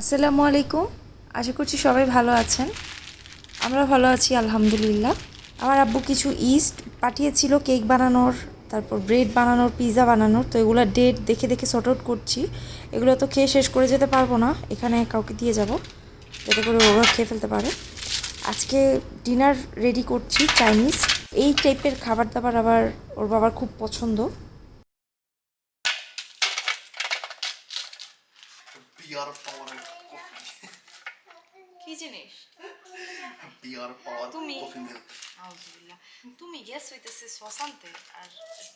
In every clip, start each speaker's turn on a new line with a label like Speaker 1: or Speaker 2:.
Speaker 1: আসসালামু আলাইকুম। আশা করছি সবাই ভালো আছেন। আমরা ভালো আছি, আলহামদুলিল্লাহ। আমার আব্বু কিছু ইস্ট পাঠিয়েছিল, কেক বানানোর, তারপর ব্রেড বানানোর পিৎজা বানানোর। তো এগুলো ডেট দেখে দেখে সর্ট আউট করছি। এগুলো তো খেয়ে শেষ করে যেতে পারব না, এখানে কাউকে দিয়ে যাব। যাতে করে ওরা খেয়ে ফেলতে পারে। আজকে ডিনার রেডি করছি চাইনিজ এই টাইপের খাবার দাবার আবার ওর বাবার খুব পছন্দ।
Speaker 2: কফি
Speaker 3: কি জিনিস?
Speaker 2: বিয়ার পাওয়ার
Speaker 3: তুমি- আউজুবিল্লাহ তুমি গেস হইতেছে সস আনতে আর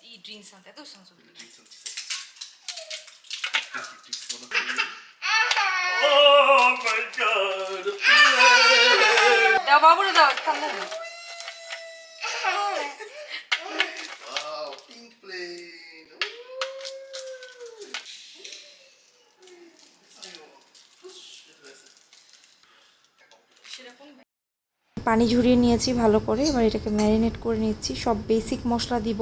Speaker 3: ই ড্রিঙ্কস আনতে। এত সঞ্চয়
Speaker 2: Oh
Speaker 3: বাবুরে দাও ঠান্ডা
Speaker 1: পানি ঝরিয়ে নিয়েছি ভালো করে, এবার এটাকে ম্যারিনেট করে নিচ্ছি। সব বেসিক মশলা দিব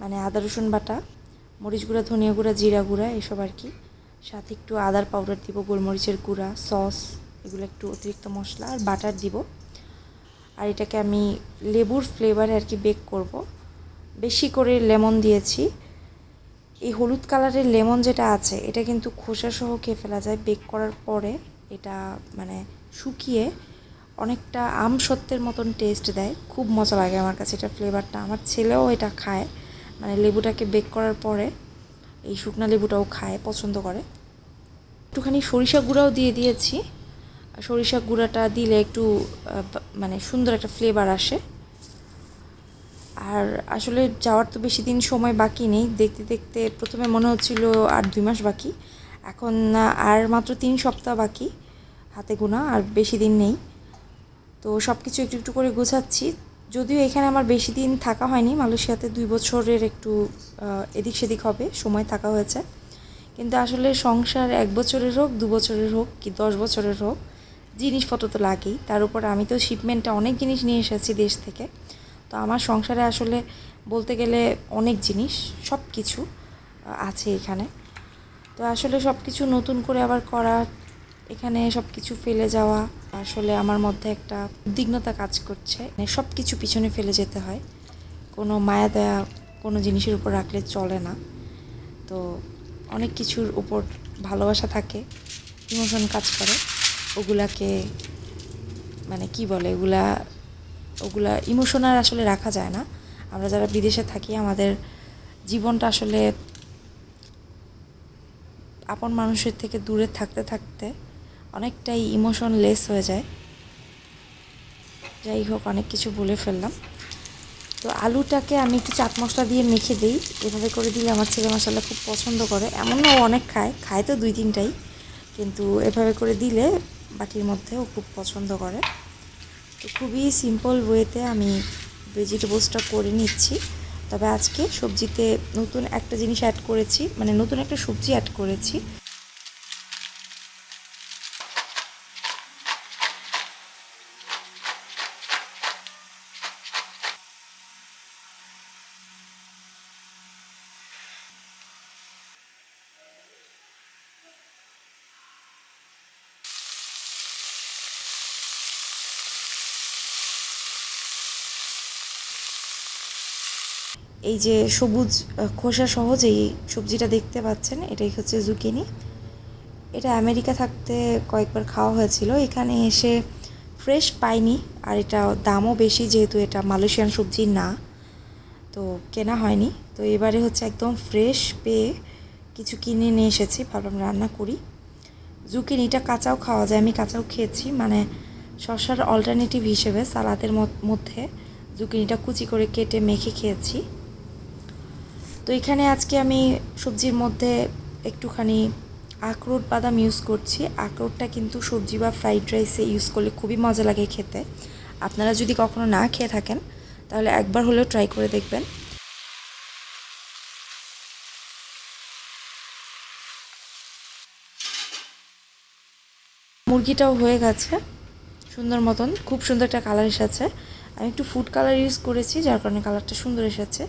Speaker 1: মানে আদা, রসুন বাটা, মরিচ গুঁড়া, ধনিয়া গুঁড়া, জিরা গুঁড়া, এসব আর কি। সাথে একটু আদার পাউডার দিব, গোলমরিচের গুঁড়া সস এগুলো একটু অতিরিক্ত মশলা আর বাটার দিব। আর এটাকে আমি লেবুর ফ্লেভারে আর কি বেক করব। বেশি করে লেমন দিয়েছি। এই হলুদ কালারের লেমন যেটা আছে, এটা কিন্তু খোসা সহ খেয়ে ফেলা যায়। বেক করার পরে এটা মানে শুকিয়ে অনেকটা আম সত্যের মতন টেস্ট দেয়। খুব মজা লাগে আমার কাছে এটা ফ্লেভারটা আমার ছেলেও এটা খায়। মানে লেবুটাকে বেক করার পরে এই শুকনা লেবুটাও খায়, পছন্দ করে। একটুখানি সরিষা গুঁড়াও দিয়ে দিয়েছি। সরিষা গুঁড়াটা দিলে একটু মানে সুন্দর একটা ফ্লেভার আসে। আর আসলে যাওয়ার তো বেশি দিন সময় বাকি নেই। দেখতে দেখতে প্রথমে মনে হচ্ছিল আর দুই মাস বাকি। এখন আর মাত্র তিন সপ্তাহ বাকি হাতে গোনা, আর বেশি দিন নেই। তো সব কিছু একটু একটু করে গোছাচ্ছি। যদিও এখানে আমার বেশি দিন থাকা হয়নি, মালয়েশিয়াতে দুই বছরের একটু এদিক সেদিক হবে, সময় থাকা হয়েছে। কিন্তু আসলে সংসার এক বছরের হোক, দু বছরের হোক কি দশ বছরের হোক, জিনিসপত্র তো লাগেই। তার উপর আমি তো শিপমেন্টে অনেক জিনিস নিয়ে এসেছি দেশ থেকে। তো আমার সংসারে আসলে বলতে গেলে অনেক জিনিস সব কিছু আছে এখানে। তো আসলে সব কিছু নতুন করে আবার করা এখানে সব কিছু ফেলে যাওয়া আসলে আমার মধ্যে একটা উদ্বিগ্নতা কাজ করছে। মানে সব কিছু পিছনে ফেলে যেতে হয়। কোনো মায়া দেয়া কোনো জিনিসের উপর রাখলে চলে না। তো অনেক কিছুর উপর ভালোবাসা থাকে, ইমোশন কাজ করে। ওগুলাকে মানে কি বলে? এগুলা ওগুলা ইমোশন আর আসলে রাখা যায় না। আমরা যারা বিদেশে থাকি, আমাদের জীবনটা আসলে আপন মানুষের থেকে দূরে থাকতে থাকতে অনেকটাই ইমোশন লেস হয়ে যায়। যাই হোক, অনেক কিছু বলে ফেললাম। তো আলুটাকে আমি একটু চাট মশলা দিয়ে মেখে দিই। এভাবে করে দিলে আমার ছেলে মশলা খুব পছন্দ করে। এমনও অনেক খায় খায় তো দুই তিনটাই। কিন্তু এভাবে করে দিলে বাটির মধ্যে ও খুব পছন্দ করে। তো খুবই সিম্পল ওয়েতে আমি ভেজিটেবলসটা করে নিচ্ছি। তবে আজকে সবজিতে নতুন একটা জিনিস অ্যাড করেছি মানে নতুন একটা সবজি অ্যাড করেছি। এই যে সবুজ খোসা সহজ এই সবজিটা দেখতে পাচ্ছেন, এটাই হচ্ছে জুকিনি এটা আমেরিকা থাকতে কয়েকবার খাওয়া হয়েছিল। এখানে এসে ফ্রেশ পাইনি, আর এটা দামও বেশি যেহেতু এটা মালয়েশিয়ান সবজি না, তো কেনা হয়নি। তো এবারে হচ্ছে একদম ফ্রেশ পেয়ে কিছু কিনে নিয়ে এসেছি, ভাবলাম রান্না করি। জুকিনিটা কাঁচাও খাওয়া যায়, আমি কাঁচাও খেয়েছি মানে শসার অল্টারনেটিভ হিসেবে সালাদের মধ্যে জুকিনিটা কুচি করে কেটে মেখে খেয়েছি। তো এখানে আজকে আমি সবজির মধ্যে একটুখানি আখরোট বাদাম ইউজ করছি। আখরোটটা কিন্তু সবজি বা ফ্রাইড রাইসে ইউজ করলে খুবই মজা লাগে খেতে। আপনারা যদি কখনো না খেয়ে থাকেন, তাহলে একবার হলেও ট্রাই করে দেখবেন। মুরগিটাও হয়ে গেছে। সুন্দর মতন, খুব সুন্দর একটা কালার এসেছে। আমি একটু ফুড কালার ইউজ করেছি, যার কারণে কালারটা সুন্দর এসেছে।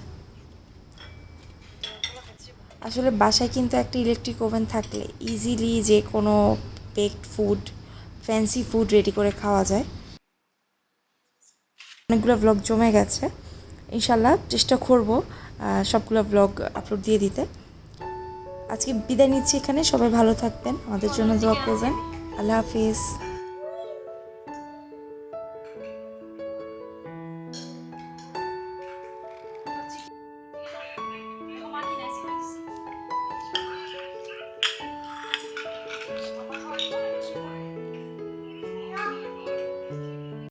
Speaker 1: আসলে বাসায় কিন্তু একটা ইলেকট্রিক ওভেন থাকলে ইজিলি যে কোনো baked food fancy food ready করে খাওয়া যায়। অনেকগুলো ব্লগ জমে গেছে। ইনশাল্লাহ চেষ্টা করব সবগুলো ব্লগ আপলোড দিয়ে দিতে। আজকে বিদায় নিচ্ছি এখানে, সবাই ভালো থাকবেন, আমাদের জন্য দোয়া করবেন। আল্লাহ হাফিজ।